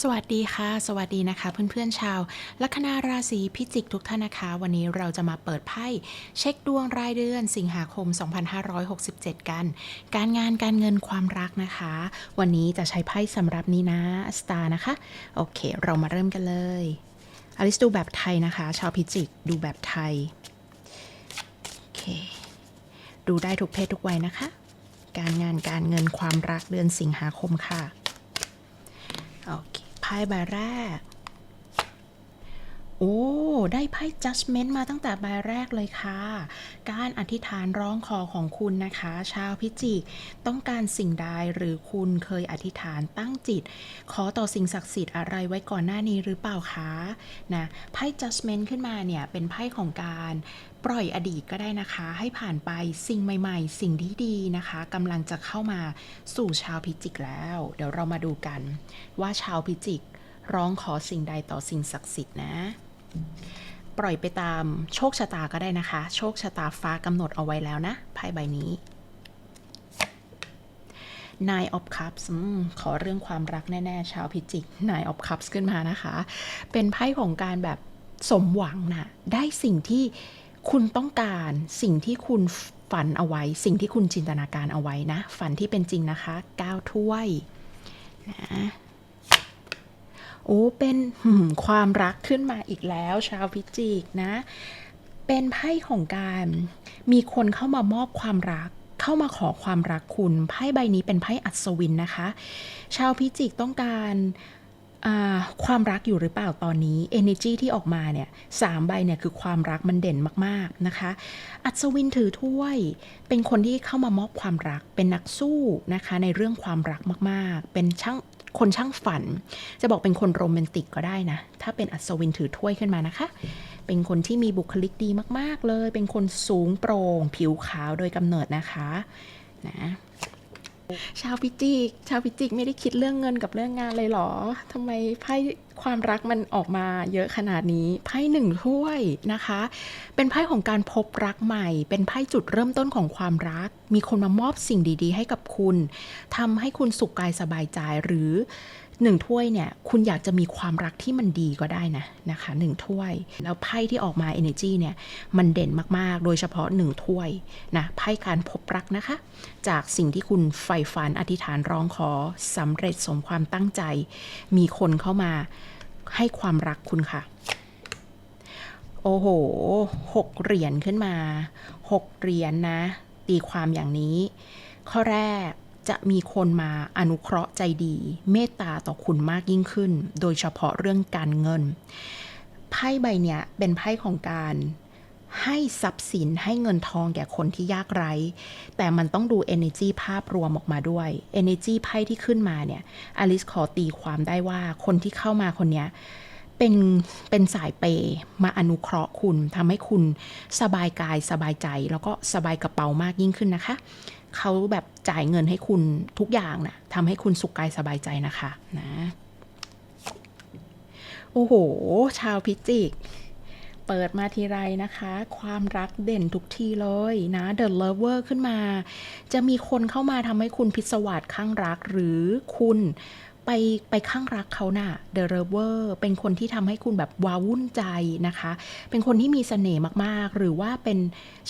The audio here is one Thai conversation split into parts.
สวัสดีค่ะ สวัสดีนะคะ เพื่อนๆชาวลัคนาราศีพิจิกทุกท่านนะคะ วันนี้เราจะมาเปิดไพ่เช็คดวงรายเดือนสิงหาคม 2567 กัน การงานการเงินความรักนะคะ วันนี้จะใช้ไพ่สำหรับนี้นะสตาร์นะคะ โอเค เรามาเริ่มกันเลยอลิสดูแบบไทยนะคะ ชาวพิจิกดูแบบไทยโอเคดูได้ทุกเพศทุกวัยนะคะ การงานการเงินความรักเดือนสิงหาคมค่ะ ไพ่ใบแรก โอ้ ได้ไพ่ judgment มาตั้งแต่ใบแรกเลยค่ะ การอธิษฐานร้องขอของคุณนะคะ ชาวพิจิก ต้องการสิ่งใดหรือคุณเคยอธิษฐานตั้งจิต ขอต่อสิ่งศักดิ์สิทธิ์อะไรไว้ก่อนหน้านี้หรือเปล่าคะนะไพ่ judgment ขึ้นมาเนี่ย เป็นไพ่ของการปล่อยอดีตก็ได้นะคะ ให้ผ่านไปสิ่งใหม่ ๆ สิ่งที่ดีนะคะกำลังจะเข้ามาสู่ชาวพิจิกแล้ว เดี๋ยวเรามาดูกันว่าชาวพิจิก ร้องขอสิ่งใดต่อสิ่งศักดิ์สิทธิ์นะ ปล่อยไปตามโชคชะตาก็ได้นะคะ โชคชะตาฟ้ากำหนดเอาไว้แล้วนะไพ่ใบนี้ Nine of Cups อขอเรื่องความรักแน่ ๆ ชาวพิจิก Nine of Cups ขึ้นมานะคะ เป็นไพ่ของการแบบสมหวังนะ ได้สิ่งที่คุณต้องการ สิ่งที่คุณฝันเอาไว้ สิ่งที่คุณจินตนาการเอาไว้นะ ฝันที่เป็นจริงนะคะ9ถ้วยนะ โอ้เป็นความรักขึ้นมาอีกแล้ว ชาวพิจิกนะ เป็นไพ่ของการมีคนเข้ามามอบความรักเข้ามาขอความรักคุณไพ่ใบนี้เป็นไพ่อัศวินนะคะ ชาวพิจิกต้องการความรักอยู่หรือเปล่าตอนนี้ energy ที่ออกมาเนี่ยสามใบเนี่ยคือความรักมันเด่นมากๆนะคะ อัศวินถือถ้วย เป็นคนที่เข้ามามอบความรักเป็นนักสู้นะคะในเรื่องความรักมากๆ เป็นช่าง คนช่างฝัน จะบอกเป็นคนโรแมนติกก็ได้นะ ถ้าเป็นอัศวินถือถ้วยขึ้นมานะคะ เป็นคนที่มีบุคลิกดีมาก ๆ เลย เป็นคนสูงโปร่ง ผิวขาวโดยกำเนิดนะคะนะ ชาวพิจิก ชาวพิจิกไม่ได้คิดเรื่องเงินกับเรื่องงานเลยเหรอทำไมไพ่ความรักมันออกมาเยอะขนาดนี้ ไพ่หนึ่งถ้วยนะคะ เป็นไพ่ของการพบรักใหม่ เป็นไพ่จุดเริ่มต้นของความรัก มีคนมามอบสิ่งดี ๆ ให้กับคุณทำให้คุณสุขกายสบายใจหรือ หนึ่งถ้วยเนี่ยคุณอยากจะมีความรักที่มันดีก็ได้นะนะคะหนึ่งถ้วย แล้วไพ่ที่ออกมา energy เนี่ยมันเด่นมากๆ โดยเฉพาะหนึ่งถ้วยนะไพ่การพบรักนะคะ จากสิ่งที่คุณใฝ่ฝันอธิษฐานร้องขอสำเร็จสมความตั้งใจ มีคนเข้ามาให้ความรักคุณค่ะ โอ้โหหกเหรียญขึ้นมาหกเหรียญนะตีความอย่างนี้ ข้อแรก จะมีคนมาอนุเคราะห์ใจดี เมตตาต่อคุณมากยิ่งขึ้น โดยเฉพาะเรื่องการเงิน ไพ่ใบเนี้ยเป็นไพ่ของการให้ทรัพย์สินให้เงินทองแก่คนที่ยากไร้ แต่มันต้องดู energy ภาพรวมออกมาด้วย energy ไพ่ที่ขึ้นมาเนี่ยอลิสขอตีความได้ว่าคนที่เข้ามาคนเนี้ยเป็นเป็นสายเปย์มาอนุเคราะห์คุณทำให้คุณสบายกายสบายใจ แล้วก็สบายกระเป๋ามากยิ่งขึ้นนะคะ เขาแบบจ่ายเงินให้คุณทุกอย่างนะทำให้คุณสุขกายสบายใจนะคะนะโอ้โห ชาวพิจิก เปิดมาทีไรนะคะ ความรักเด่นทุกทีเลยนะ The Lover ขึ้นมา จะมีคนเข้ามาทำให้คุณพิศวาสข้างรัก หรือคุณ ไปไปข้างรักเขาน่ะ The Lover เป็นคนที่ทำให้คุณแบบว้าวุ่นใจนะคะ เป็นคนที่มีเสน่ห์มากๆ หรือว่าเป็น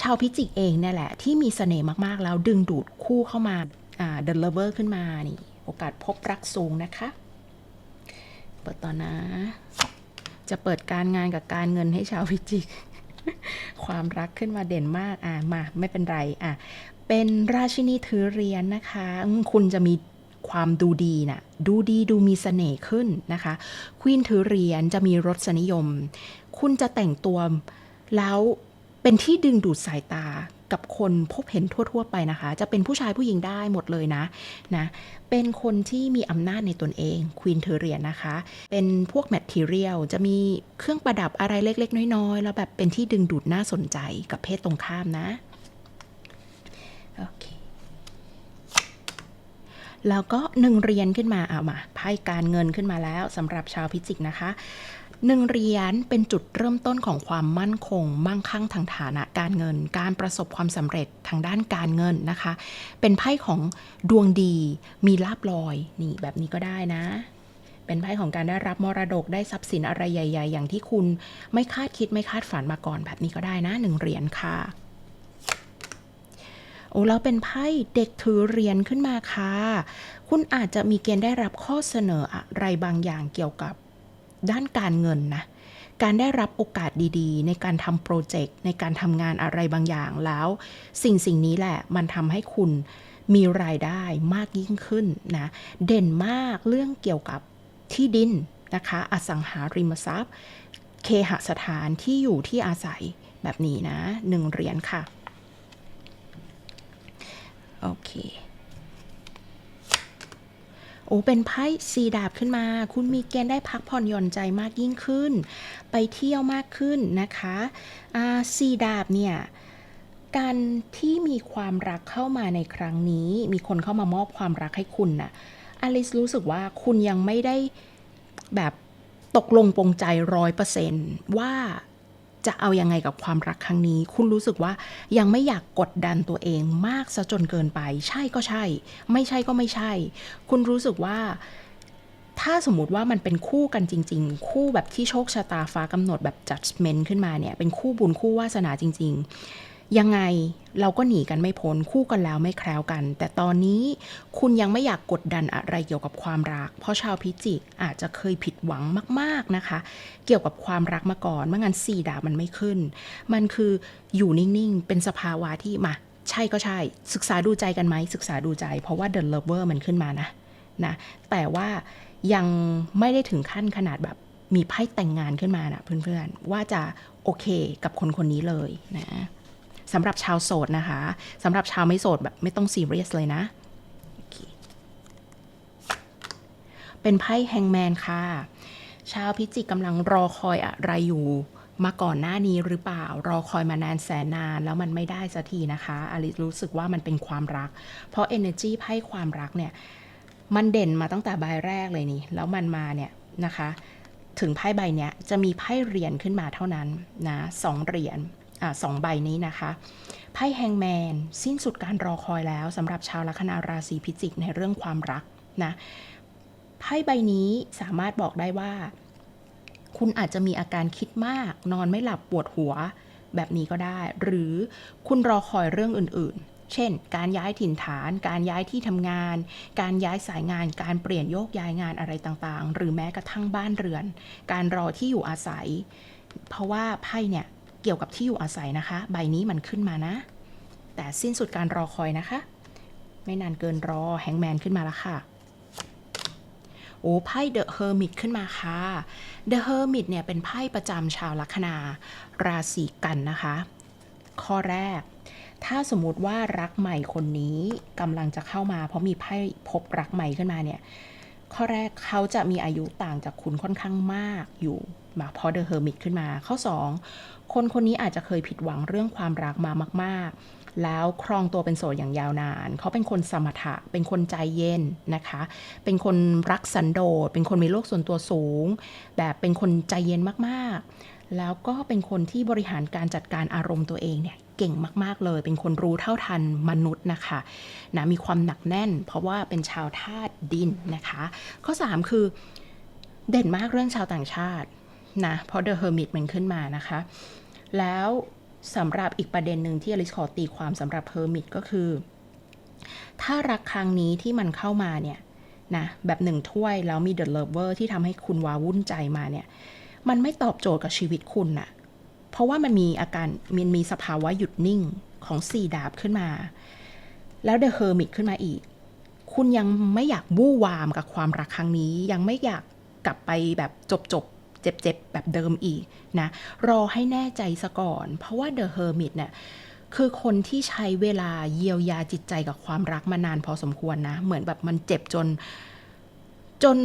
ชาวพิจิกเองเนี่ยแหละ ที่มีเสน่ห์มากๆ แล้วดึงดูดคู่เข้ามา The Lover ขึ้นมานี่ โอกาสพบรักสูงนะคะ เปิดต่อนะ จะเปิดการงานกับการเงินให้ชาวพิจิก ความรักขึ้นมาเด่นมาก อะ มา ไม่เป็นไร อะ เป็นราชินีถือเหรียญนนะคะ คุณจะมี ความดูดีนะดูดีดูมีเสน่ห์ขึ้นนะคะควีนถือเหรียญจะมีรสนิยม คุณจะแต่งตัวแล้วเป็นที่ดึงดูดสายตากับคนพบเห็นทั่ว ๆ ไปนะคะ จะเป็นผู้ชายผู้หญิงได้หมดเลยนะนะ เป็นคนที่มีอำนาจในตนเองควีนเทอเรียนนะคะ เป็นพวกแมทเทียลจะมีเครื่องประดับอะไรเล็ก ๆ น้อย ๆ แล้วแบบเป็นที่ดึงดูดน่าสนใจกับเพศตรงข้ามนะ โอเค แล้วก็หนึ่งเหรียญขึ้นมาเอามาไพ่การเงินขึ้นมาแล้วสำหรับชาวพิจิกนะคะหนึ่งเหรียญเป็นจุดเริ่มต้นของความมั่นคง มั่งคั่งทางฐานะการเงิน การประสบความสำเร็จทางด้านการเงินนะคะ เป็นไพ่ของดวงดี มีลาบลอยนี่แบบนี้ก็ได้นะ เป็นไพ่ของการได้รับมรดกได้ทรัพย์สินอะไรใหญ่ ๆ อย่างที่คุณไม่คาดคิดไม่คาดฝันมาก่อนแบบนี้ก็ได้นะหนึ่งเหรียญค่ะ โอ้แล้วเป็นไพ่เด็กถือเหรียญขึ้นมาค่ะ คุณอาจจะมีเกณฑ์ได้รับข้อเสนออะไรบางอย่างเกี่ยวกับด้านการเงินนะ การได้รับโอกาสดีๆ ในการทำโปรเจกต์ในการทำงานอะไรบางอย่างแล้ว สิ่งสิ่งนี้แหละมันทำให้คุณมีรายได้มากยิ่งขึ้นนะ เด่นมากเรื่องเกี่ยวกับที่ดินนะคะ อสังหาริมทรัพย์ เคหสถานที่อยู่ที่อาศัยแบบนี้นะหนึ่งเหรียญค่ะ โอเค โอ้เป็นไพ่สีดาบขึ้นมา คุณมีเกณฑ์ได้พักผ่อนหย่อนใจมากยิ่งขึ้น ไปเที่ยวมากขึ้นนะคะอ่าสีดาบเนี่ยการที่มีความรักเข้ามาในครั้งนี้ มีคนเข้ามามอบความรักให้คุณน่ะอลิสรู้สึกว่าคุณยังไม่ได้แบบตกลงปรงใจร้อยเปอร์เซนต์ว่า จะเอายังไงกับความรักครั้งนี้ คุณรู้สึกว่ายังไม่อยากกดดันตัวเองมากซะจนเกินไป ใช่ก็ใช่ ไม่ใช่ก็ไม่ใช่ คุณรู้สึกว่าถ้าสมมติว่ามันเป็นคู่กันจริง ๆ คู่แบบที่โชคชะตาฟ้ากำหนดแบบ judgment ขึ้นมาเนี่ย เป็นคู่บุญคู่วาสนาจริง ๆ ยังไงเราก็หนีกันไม่พ้นคู่กันแล้วไม่แคล้วกัน แต่ตอนนี้คุณยังไม่อยากกดดันอะไรเกี่ยวกับความรัก เพราะชาวพิจิกอาจจะเคยผิดหวังมาก ๆนะคะ เกี่ยวกับความรักมาก่อนไม่งั้นสี่ดาบมันไม่ขึ้น มันคืออยู่นิ่งๆ เป็นสภาวะที่มา ใช่ก็ใช่ ศึกษาดูใจกันไหมศึกษาดูใจ เพราะว่า the lover มันขึ้นมานะนะแต่ว่ายังไม่ได้ถึงขั้นขนาดแบบมีไพ่แต่งงานขึ้นมานะเพื่อนๆว่าจะโอเคกับคนคนนี้เลยนะ สำหรับชาวโสดนะคะสำหรับชาวไม่โสดแบบไม่ต้องซีเรียสเลยนะ เป็นไพ่แฮงแมนค่ะ ชาวพิจิกกำลังรอคอยอะไรอยู่มาก่อนหน้านี้หรือเปล่ารอคอยมานานแสนนานแล้วมันไม่ได้สักทีนะคะอลิรู้สึกว่ามันเป็นความรัก เพราะ energy ไพ่ความรักเนี่ย มันเด่นมาตั้งแต่ใบแรกเลยนี่ แล้วมันมาเนี่ยนะคะ ถึงไพ่ใบเนี้ยจะมีไพ่เหรียญขึ้นมาเท่านั้นนะสองเหรียญ อสองใบนี้นะคะไพ่แฮงแมนสิ้นสุดการรอคอยแล้วสำหรับชาวลัคนาราศีพิจิกในเรื่องความรักนะไพ่ใบนี้สามารถบอกได้ว่า คุณอาจจะมีอาการคิดมาก นอนไม่หลับปวดหัวแบบนี้ก็ได้ หรือคุณรอคอยเรื่องอื่นๆ เช่น การย้ายถิ่นฐาน การย้ายที่ทำงาน การย้ายสายงาน การเปลี่ยนโยกย้ายงานอะไรต่างๆ หรือแม้กระทั่งบ้านเรือน การรอที่อยู่อาศัย เพราะว่าไพ่เนี่ย เกี่ยวกับที่อยู่อาศัยนะคะ ใบนี้มันขึ้นมานะ แต่สิ้นสุดการรอคอยนะคะ ไม่นานเกินรอแฮงแมนขึ้นมาแล้วค่ะโอ้ไพ่เดอะเฮอร์มิตขึ้นมาค่ะเดอะเฮอร์มิตเนี่ยเป็นไพ่ประจำชาวลัคนาราศีกันนะคะ ข้อแรก ถ้าสมมติว่ารักใหม่คนนี้กำลังจะเข้ามา เพราะมีไพ่พบรักใหม่ขึ้นมาเนี่ย ข้อแรกเขาจะมีอายุต่างจากคุณค่อนข้างมากอยู่ มาเพราะเดอะเฮอร์มิตขึ้นมา ข้อ 2 คนคนนี้อาจจะเคยผิดหวังเรื่องความรักมามาก ๆ แล้วครองตัวเป็นโสดอย่างยาวนาน เขาเป็นคนสมถะ เป็นคนใจเย็นนะคะ เป็นคนรักสันโดษ เป็นคนมีโลกส่วนตัวสูง แบบเป็นคนใจเย็นมากๆ แล้วก็เป็นคนที่บริหารการจัดการอารมณ์ตัวเองเนี่ยเก่งมาก ๆ เลย เป็นคนรู้เท่าทันมนุษย์นะคะนะมีความหนักแน่น เพราะว่าเป็นชาวธาตุดินนะคะ ข้อ 3 คือเด่นมากเรื่องชาวต่างชาติ นะเพราะ The Hermit มันขึ้นมานะคะ แล้วสำหรับอีกประเด็นหนึ่งที่อลิสขอตีความสำหรับ Hermit ก็คือ ถ้ารักครั้งนี้ที่มันเข้ามาเนี่ยนะแบบหนึ่งถ้วยแล้วมี The Lover ที่ทำให้คุณวาวุ่นใจมาเนี่ยมันไม่ตอบโจทย์กับชีวิตคุณน่ะเพราะว่ามันมีอาการมันมีสภาวะหยุดนิ่งของสี่ดาบขึ้นมา แล้วเดอะเฮอร์มิตขึ้นมาอีก คุณยังไม่อยากบู้วามกับความรักครั้งนี้ ยังไม่อยากกลับไปแบบจบจบ เจ็บๆ แบบเดิมอีกนะ รอให้แน่ใจซะก่อน เพราะว่าเดอะเฮอร์มิตเนี่ยคือคนที่ใช้เวลาเยียวยาจิตใจกับความรักมานานพอสมควรนะ เหมือนแบบมันเจ็บจน จน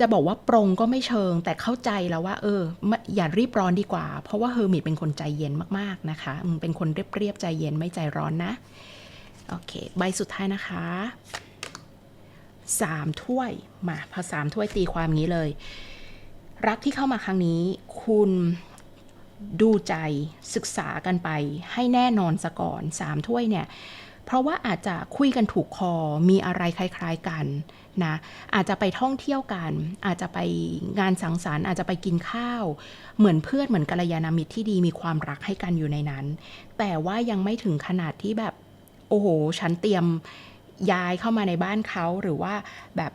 จะบอกว่าปรงก็ไม่เชิง แต่เข้าใจแล้วว่า เออ อย่ารีบร้อนดีกว่า เพราะว่าเฮอร์มิตเป็นคนใจเย็นมากๆนะคะเป็นคนเรียบๆใจเย็นไม่ใจร้อนนะ โอเค ใบสุดท้ายนะคะสามถ้วยมาพอสามถ้วยตีความงี้เลย รักที่เข้ามาครั้งนี้ คุณดูใจศึกษากันไปให้แน่นอนซะก่อนสามถ้วยเนี่ยเพราะว่าอาจจะคุยกันถูกคอมีอะไรคล้ายๆกันนะอาจจะไปท่องเที่ยวกัน อาจจะไปงานสังสรรค์อาจจะไปกินข้าว เหมือนเพื่อนเหมือนกัลยาณมิตรที่ดีมีความรักให้กันอยู่ในนั้น แต่ว่ายังไม่ถึงขนาดที่แบบ โอ้โห ฉันเตรียมย้ายเข้ามาในบ้านเขาหรือว่าแบบ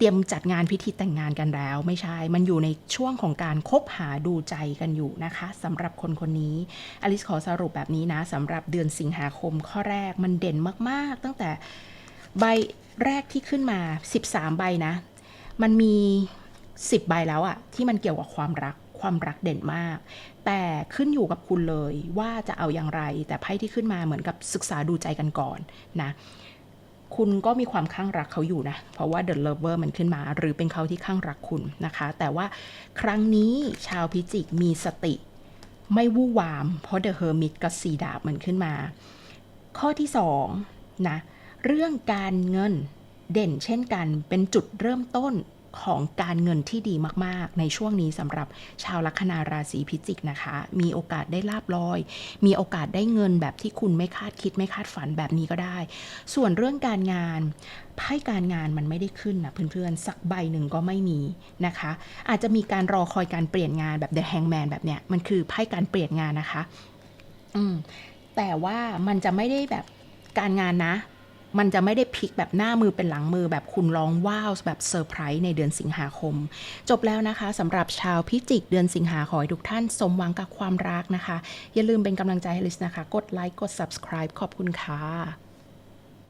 เตรียมจัดงานพิธีแต่งงานกันแล้ว ไม่ใช่ มันอยู่ในช่วงของการคบหาดูใจกันอยู่นะคะสำหรับคนคนนี้อลิสขอสรุปแบบนี้นะสำหรับเดือนสิงหาคมข้อแรกมันเด่นมาก ๆ ตั้งแต่ใบแรกที่ขึ้นมา 13 ใบนะ มันมี 10 ใบแล้วอะที่มันเกี่ยวกับความรักความรักเด่นมาก แต่ขึ้นอยู่กับคุณเลยว่าจะเอาอย่างไร แต่ไพ่ที่ขึ้นมาเหมือนกับศึกษาดูใจกันก่อนนะ คุณก็มีความข้างรักเขาอยู่นะ เพราะว่า The Lover มันขึ้นมา หรือเป็นเขาที่ข้างรักคุณนะคะ แต่ว่าครั้งนี้ชาวพิจิกมีสติ ไม่วู่วาม เพราะ The Hermit กับสีดาบมันขึ้นมา ข้อที่สองนะ เรื่องการเงินเด่นเช่นกัน เป็นจุดเริ่มต้น ของการเงินที่ดีมากๆ ในช่วงนี้สำหรับชาวลัคนาราศีพิจิกนะคะ มีโอกาสได้ลาบลอย มีโอกาสได้เงินแบบที่คุณไม่คาดคิดไม่คาดฝันแบบนี้ก็ได้ ส่วนเรื่องการงานไพ่การงานมันไม่ได้ขึ้นนะเพื่อนๆ สักใบหนึ่งก็ไม่มีนะคะ อาจจะมีการรอคอยการเปลี่ยนงานแบบ The Hangman แบบเนี้ยมันคือไพ่การเปลี่ยนงานนะคะ อืมแต่ว่ามันจะไม่ได้แบบการงานนะ มันจะไม่ได้พลิกแบบหน้ามือเป็นหลังมือแบบคุณร้องว้าวแบบเซอร์ไพรส์ในเดือนสิงหาคม จบแล้วนะคะสำหรับชาวพิจิกเดือนสิงหาขอให้ทุกท่านสมหวังกับความรักนะคะ อย่าลืมเป็นกำลังใจให้ลิสนะคะ กดไลค์กด subscribe ขอบคุณค่ะ